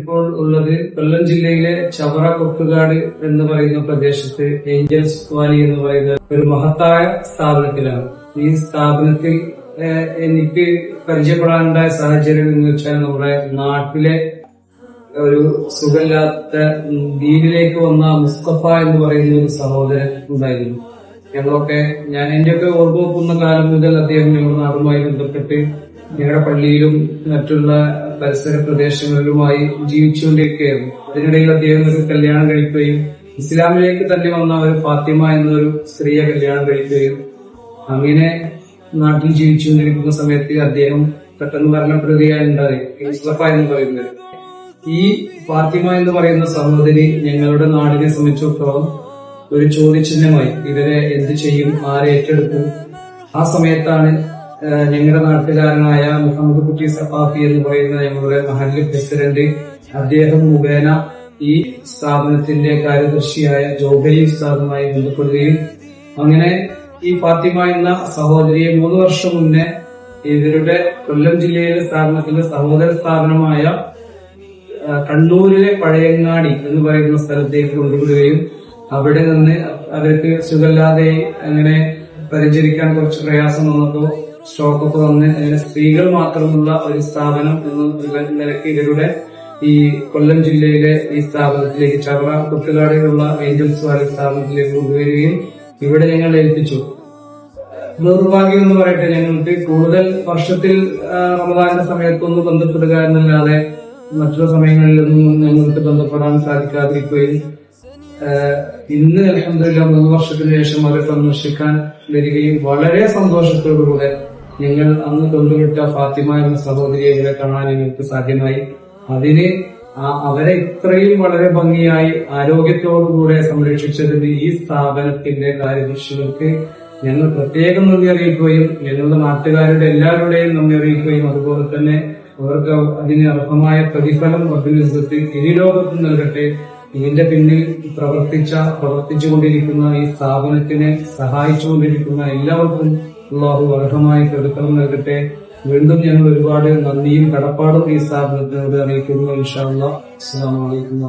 ഇപ്പോൾ ഉള്ളത് കൊല്ലം ജില്ലയിലെ ചവറ കൊട്ടുകാട് എന്ന് പറയുന്ന പ്രദേശത്ത് ഏഞ്ചൽസ് വാലി എന്ന് പറയുന്ന ഒരു മഹത്തായ സ്ഥാപനത്തിലാണ്. ഈ സ്ഥാപനത്തിൽ എനിക്ക് പരിചയപ്പെടാനുണ്ടായ സാഹചര്യം എന്ന് വെച്ചാൽ നമ്മുടെ നാട്ടിലെ ഒരു സുഖമില്ലാത്ത ദ്വീപിലേക്ക് വന്ന മുസ്തഫ എന്ന് പറയുന്ന ഒരു സഹോദരൻ ഉണ്ടായിരുന്നു. ഞങ്ങളൊക്കെ ഞാൻ എന്റെയൊക്കെ ഓർമ്മ വെക്കുന്ന കാലം മുതൽ അദ്ദേഹം ഞങ്ങളുടെ നാടുമായി ബന്ധപ്പെട്ട് ഞങ്ങളുടെ പള്ളിയിലും മറ്റുള്ള പരിസര പ്രദേശങ്ങളിലുമായി ജീവിച്ചുകൊണ്ടിരിക്കുകയായിരുന്നു അതിനിടയിൽ അദ്ദേഹം ഒരു കല്യാണം കഴിക്കുകയും ഇസ്ലാമിലേക്ക് തന്നെ വന്ന ഒരു ഫാത്തിമ എന്നൊരു സ്ത്രീയെ കല്യാണം കഴിക്കുകയും അങ്ങനെ നാട്ടിൽ ജീവിച്ചുകൊണ്ടിരിക്കുന്ന സമയത്ത് അദ്ദേഹം പെട്ടെന്ന് മരണപ്പെടുകയാണ് ഉണ്ടായി എന്ന് പറയുന്നത്. ഈ ഫാത്തിമ എന്ന് പറയുന്ന സഹോദരി ഞങ്ങളുടെ നാടിനെ സംബന്ധിച്ചിടത്തോളം ഒരു ചോദ്യചിഹ്നമായി ഇവരെ എന്ത് ചെയ്യും ആരെ ഏറ്റെടുക്കും? ആ സമയത്താണ് ഞങ്ങളുടെ നാട്ടുകാരനായ മുഹമ്മദ് കുട്ടി സഫാഫി എന്ന് പറയുന്ന ഞങ്ങളുടെ മഹല്ല് പ്രസിഡന്റ് അദ്ദേഹം മുഖേന ഈ സ്ഥാപനത്തിന്റെ കാര്യദർശിയായ ജോബലി ഉസ്താദുമായി ബന്ധപ്പെടുകയും അങ്ങനെ ഈ ഫാത്തിമ എന്ന സഹോദരിയെ മൂന്ന് വർഷം മുന്നേ ഇവരുടെ കൊല്ലം ജില്ലയിലെ സ്ഥാപനത്തിന്റെ സഹോദര സ്ഥാപനമായ കണ്ണൂരിലെ പഴയങ്ങാടി എന്ന് പറയുന്ന സ്ഥലത്തേക്ക് കൊണ്ടുവിടുകയും അവിടെ നിന്ന് അവർക്ക് സുഖമില്ലാതെ അങ്ങനെ പരിചരിക്കാൻ കുറച്ച് പ്രയാസം വന്നപ്പോ സ്റ്റോക്കൊക്കെ വന്ന് അങ്ങനെ സ്ത്രീകൾ മാത്രമുള്ള ഒരു സ്ഥാപനം എന്ന നിലയ്ക്ക് ഇവരുടെ ഈ കൊല്ലം ജില്ലയിലെ ഈ സ്ഥാപനത്തിലേക്ക് ചവറ കുട്ടുകാടിലുള്ള ഏഞ്ചൽസ് വാലി സ്ഥാപനത്തിലേക്ക് കൊണ്ടുവരികയും ഇവിടെ ഞങ്ങൾ ഏൽപ്പിച്ചു. ദൗർഭാഗ്യം എന്ന് പറയട്ടെ ഞങ്ങൾക്ക് കൂടുതൽ വർഷത്തിൽ റമദാന്റെ സമയത്തൊന്ന് ബന്ധപ്പെടുക എന്നല്ലാതെ മറ്റുള്ള സമയങ്ങളിലൊന്നും ഞങ്ങൾക്ക് ബന്ധപ്പെടാൻ സാധിക്കാതിരിക്കുകയും ഇന്ന് അലഹമില്ല മൂന്ന് വർഷത്തിന് ശേഷം അവരെ സന്ദർശിക്കാൻ വരികയും വളരെ സന്തോഷത്തോടുകൂടെ ഞങ്ങൾ അന്ന് കൊണ്ടുവിട്ട ഫാത്തിമ എന്ന സഹോദരിയെ ഇവിടെ കാണാൻ ഞങ്ങൾക്ക് സാധ്യമായി. അതിന് അവരെ ഇത്രയും വളരെ ഭംഗിയായി ആരോഗ്യത്തോടുകൂടെ സംരക്ഷിച്ചതിന് ഈ സ്ഥാപനത്തിന്റെ കാര്യദർശികൾക്ക് ഞങ്ങൾ പ്രത്യേകം നന്ദി അറിയിക്കുകയും ഞങ്ങളുടെ നാട്ടുകാരുടെ എല്ലാവരുടെയും നന്ദി അറിയിക്കുകയും അതുപോലെ തന്നെ അവർക്ക് അതിന് അർഹമായ പ്രതിഫലം അഭിനന്ദത്തിൽ ഇരുലോകത്ത് നൽകട്ടെ. ഇതിന്റെ പിന്നിൽ പ്രവർത്തിച്ച പ്രവർത്തിച്ചുകൊണ്ടിരിക്കുന്ന ഈ സ്ഥാപനത്തിനെ സഹായിച്ചുകൊണ്ടിരിക്കുന്ന എല്ലാവർക്കും അള്ളാഹു അർഹമായ പ്രതിഫലം നൽകട്ടെ. വീണ്ടും ഞങ്ങൾ ഒരുപാട് നന്ദിയും കടപ്പാടും ഈ സ്ഥാപനത്തിനോട് അറിയിക്കുന്നു. ഇൻഷാ അള്ളാഹ് അസ്സാം വലൈക്കും